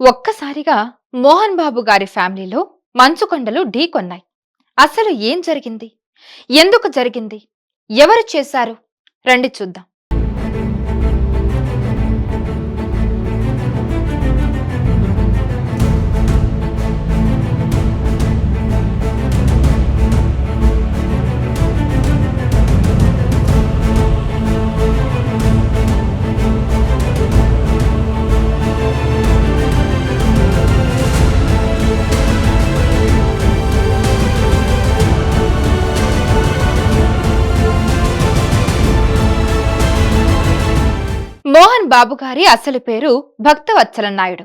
ఒక్కసారిగా మోహన్ బాబు గారి ఫ్యామిలీలో మంచుకొండలు ఢీకొన్నాయి అసలు ఏం జరిగింది? ఎందుకు జరిగింది? ఎవరు చేశారు? రండి చూద్దాం. బాబుగారి బాబు గారి అసలు పేరు భక్తవత్సల నాయుడు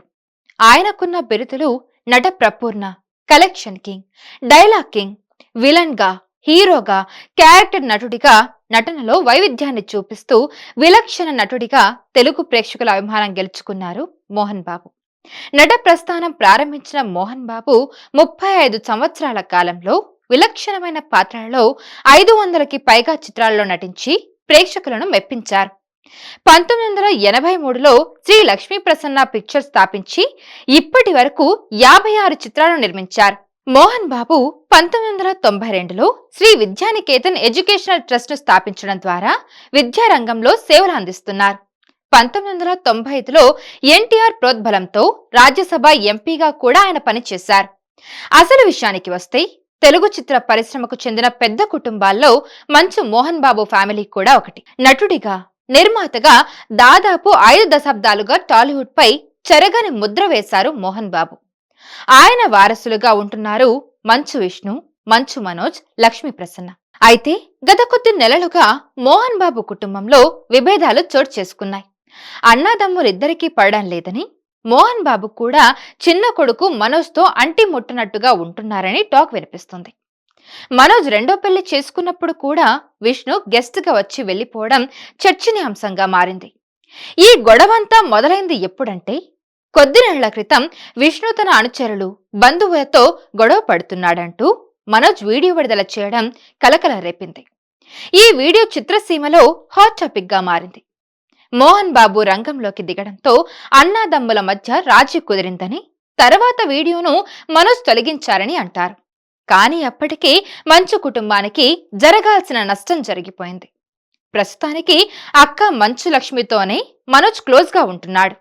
ఆయనకున్న బిరుదులు నట ప్రపూర్ణ కలెక్షన్ కింగ్ డైలాగ్ కింగ్ విలన్గా హీరోగా క్యారెక్టర్ నటుడిగా నటనలో వైవిధ్యాన్ని చూపిస్తూ విలక్షణ నటుడిగా తెలుగు ప్రేక్షకుల అభిమానం గెలుచుకున్నారు మోహన్ బాబు. నట ప్రస్థానం ప్రారంభించిన మోహన్ బాబు ముప్పై ఐదు సంవత్సరాల కాలంలో విలక్షణమైన పాత్రలలో ఐదు వందలకి పైగా చిత్రాల్లో నటించి ప్రేక్షకులను మెప్పించారు. పంతొమ్మిది వందల ఎనభై మూడులో శ్రీ లక్ష్మీ ప్రసన్న పిక్చర్ స్థాపించి ఇప్పటి వరకు యాభై ఆరు చిత్రాలు నిర్మించారు. మోహన్ బాబు పంతొమ్మిది వందల తొంభై రెండులో శ్రీ విద్యానికేతన్ ఎడ్యుకేషనల్ ట్రస్ట్ స్థాపించడం ద్వారా విద్యారంగంలో సేవలు అందిస్తున్నారు. పంతొమ్మిది వందల తొంభై ఐదులో ఎన్టీఆర్ ప్రోద్బలంతో రాజ్యసభ ఎంపీగా కూడా ఆయన పనిచేశారు. అసలు విషయానికి వస్తే తెలుగు చిత్ర పరిశ్రమకు చెందిన పెద్ద కుటుంబాల్లో మంచు మోహన్ బాబు ఫ్యామిలీ కూడా ఒకటి. నటుడిగా నిర్మాతగా దాదాపు ఐదు దశాబ్దాలుగా టాలీవుడ్ పై చెరగని ముద్ర వేశారు మోహన్ బాబు. ఆయన వారసులుగా ఉంటున్నారు మంచు విష్ణు మంచు మనోజ్ లక్ష్మీ ప్రసన్న. అయితే గత కొద్ది నెలలుగా మోహన్ బాబు కుటుంబంలో విభేదాలు చోటు చేసుకున్నాయి. అన్నాదమ్ములిద్దరికీ పడడం లేదని మోహన్ బాబు కూడా చిన్న కొడుకు మనోజ్తో అంటి ముట్టనట్టుగా ఉంటున్నారని టాక్ వినిపిస్తుంది. మనోజ్ రెండో పెళ్ళి చేసుకున్నప్పుడు కూడా విష్ణు గెస్ట్గా వచ్చి వెళ్ళిపోవడం చర్చనీయాంశంగా మారింది. ఈ గొడవంతా మొదలైంది ఎప్పుడంటే కొద్ది నెలల క్రితం విష్ణు తన అనుచరులు బంధువులతో గొడవ పడుతున్నాడంటూ మనోజ్ వీడియో విడుదల చేయడం కలకల రేపింది. ఈ వీడియో చిత్రసీమలో హాట్ టాపిక్గా మారింది. మోహన్ బాబు రంగంలోకి దిగడంతో అన్నాదమ్ముల మధ్య రాజీ కుదిరిందని తర్వాత వీడియోను మనోజ్ తొలగించారని అంటారు. కానీ అప్పటికే మంచు కుటుంబానికి జరగాల్సిన నష్టం జరిగిపోయింది. ప్రస్తుతానికి అక్క మంచు లక్ష్మితోనే మనోజ్ క్లోజ్గా ఉంటున్నాడు.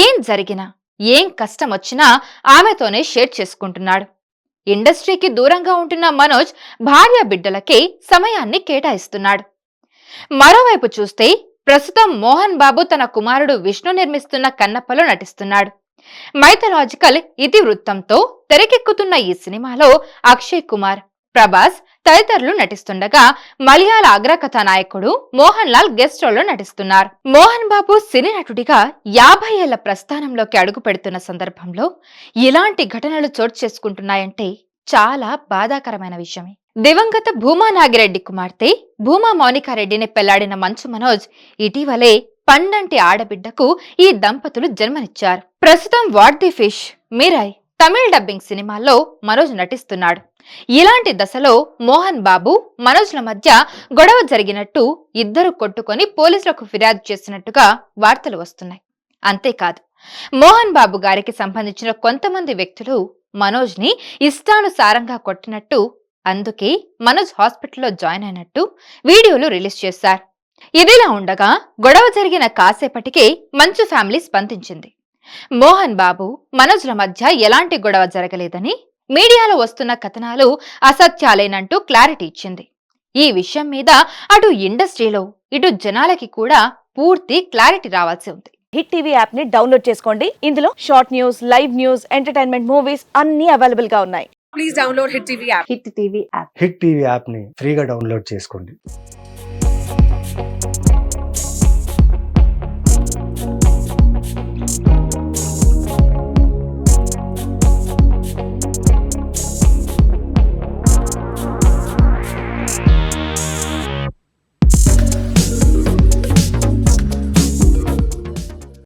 ఏం జరిగినా ఏం కష్టం వచ్చినా ఆమెతోనే షేర్ చేసుకుంటున్నాడు. ఇండస్ట్రీకి దూరంగా ఉంటున్న మనోజ్ భార్య బిడ్డలకి సమయాన్ని కేటాయిస్తున్నాడు. మరోవైపు చూస్తే ప్రస్తుతం మోహన్ బాబు తన కుమారుడు విష్ణు నిర్మిస్తున్న కన్నప్పలో నటిస్తున్నాడు. మైథలాజికల్ ఇతివృత్తంతో తెరకెక్కుతున్న ఈ సినిమాలో అక్షయ్ కుమార్ ప్రభాస్ తదితరులు నటిస్తుండగా మలయాళ అగ్రకథా నాయకుడు మోహన్ లాల్ గెస్ట్ రోల్లో నటిస్తున్నారు. మోహన్ బాబు సినీ నటుడిగా యాభై ఏళ్ళ ప్రస్థానంలోకి అడుగు పెడుతున్న సందర్భంలో ఇలాంటి ఘటనలు చోటు చేసుకుంటున్నాయంటే చాలా బాధాకరమైన విషయమే. దివంగత భూమా నాగిరెడ్డి కుమార్తె భూమా మౌనికారెడ్డిని పెళ్ళాడిన మంచు మనోజ్ ఇటీవలే పండంటి ఆడబిడ్డకు ఈ దంపతులు జన్మనిచ్చారు. ప్రస్తుతం what the fish Mirai Tamil dubbing సినిమాల్లో మనోజ్ నటిస్తున్నాడు. ఇలాంటి దశలో మోహన్ బాబు మనోజ్ల మధ్య గొడవ జరిగినట్టు ఇద్దరు కొట్టుకొని పోలీసులకు ఫిర్యాదు చేసినట్టుగా వార్తలు వస్తున్నాయి. అంతేకాదు మోహన్ బాబు గారికి సంబంధించిన కొంతమంది వ్యక్తులు మనోజ్ని ఇష్టానుసారంగా కొట్టినట్టు అందుకే మనోజ్ హాస్పిటల్లో జాయిన్ అయినట్టు వీడియోలు రిలీజ్ చేశారు. ఇదిలా ఉండగా గొడవ జరిగిన కాసేపటికే మంచు ఫ్యామిలీ స్పందించింది. మోహన్ బాబు మనోజ్ల మధ్య ఎలాంటి గొడవ జరగలేదని మీడియాలో వస్తున్న కథనాలు అసత్యాలేనంటూ క్లారిటీ ఇచ్చింది. ఈ విషయం మీద అటు ఇండస్ట్రీలో ఇటు జనాలకి కూడా పూర్తి క్లారిటీ రావాల్సి ఉంది. హిట్ టీవీ యాప్ని డౌన్లోడ్ చేసుకోండి. ఇందులో short news live news entertainment movies అన్ని అవైలబుల్గా ఉన్నాయి. please download Hit TV app. Hit TV app. Hit TV యాప్ని ఫ్రీగా డౌన్లోడ్ చేసుకోండి.